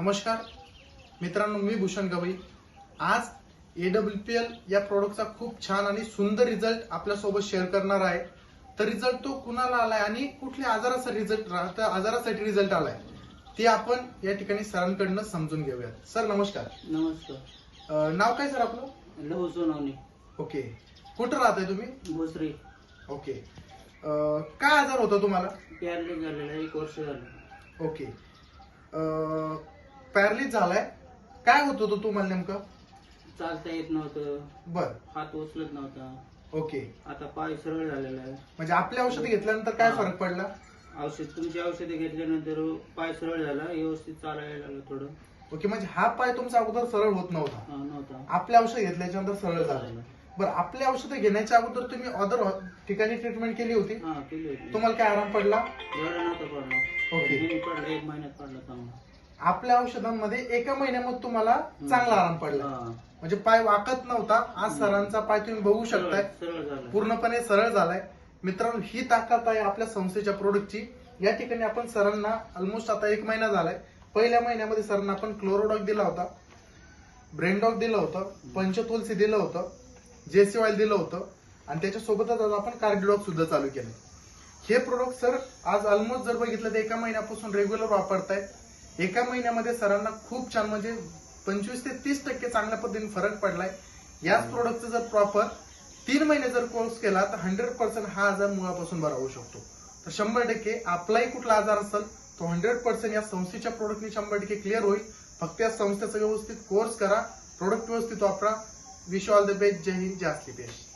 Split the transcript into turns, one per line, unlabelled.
नमस्कार. मित्रांनो मी भूषण गवई. आज एडब्ल्यू पी एल या प्रोडक्टचा खूप छान आणि सुंदर रिझल्ट आपल्यासोबत शेअर करणार आहे. तर रिझल्ट तो कुणाला आलाय आणि कुठल्या आजाराचा रिझल्ट आजारासाठी रिझल्ट आलाय ते आपण या ठिकाणी सरांकडनं समजून घेऊयात. सर नमस्कार.
नमस्कार.
अं, नाव काय सर आपलं?
लहू सोनवणे.
ओके. कुठं राहताय तुम्ही?
भोसरी.
ओके. अं, काय आजार होता तुम्हाला?
झालेला एक वर्ष झालं.
ओके. पॅरलिस झालाय. काय होत होतं तुम्हाला नेमकं?
चालता येत नव्हतं.
बर.
हात उचलत नव्हता.
ओके.
आता पाय सरळ झालेला आहे.
म्हणजे आपली औषधं घेतल्यानंतर काय फरक पडला?
औषध तुमची औषधे घेतल्यानंतर पाय सरळ झाला व्यवस्थित चालायला लागलं थोडं.
ओके म्हणजे हा पाय तुमचा अगोदर सरळ होत नव्हता.
हा, नव्हता.
आपल्या औषध घेतल्याच्या नंतर सरळ झालं. बरं आपली औषधं घेण्याच्या अगोदर तुम्ही अदर ठिकाणी ट्रीटमेंट केली होती?
हा केली होती.
तुम्हाला काय आराम पडला?
एवढा नव्हता पडला.
ओके.
पडला एक महिन्यात पडला चांगला.
आपल्या औषधांमध्ये एका महिन्यामध्ये तुम्हाला चांगला आराम पडला. म्हणजे पाय वाकत नव्हता. आज सरांचा पाय तुम्ही बघू शकताय. पूर्णपणे सरळ झालाय. मित्रांनो ही ताकद आहे आपल्या संस्थेच्या प्रोडक्टची या ठिकाणी आपण सरांना ऑलमोस्ट आता एक महिना झालाय. पहिल्या महिन्यामध्ये सरांना आपण क्लोरोडॉग दिला होता. ब्रेनडॉग दिलं होतं. पंचतुलसी दिलं होतं. जेसी ऑइल दिलं होतं. आणि त्याच्यासोबतच आज आपण कार्डिडॉग सुद्धा चालू केलं. हे प्रोडक्ट सर आज ऑलमोस्ट जर बघितलं तर एका महिन्यापासून रेग्युलर वापरतायत. एका महिन्यामध्ये सरांना खूप छान म्हणजे पंचवीस ते तीस टक्के चांगल्या पद्धतीने फरक पडलाय. याच प्रोडक्टचा जर प्रॉपर तीन महिने जर कोर्स केला तर हंड्रेड पर्सेंट हा आजार मुळापासून बरा होऊ शकतो. तर शंभर टक्के आपलाही कुठला आजार असेल तो हंड्रेड पर्सेंट या संस्थेच्या प्रोडक्टनी शंभर टक्के क्लिअर होईल. फक्त या संस्थेचा व्यवस्थित कोर्स करा प्रोडक्ट व्यवस्थित वापरा. विश ऑल द बेस्ट जय हिंद. जय असली बेस्ट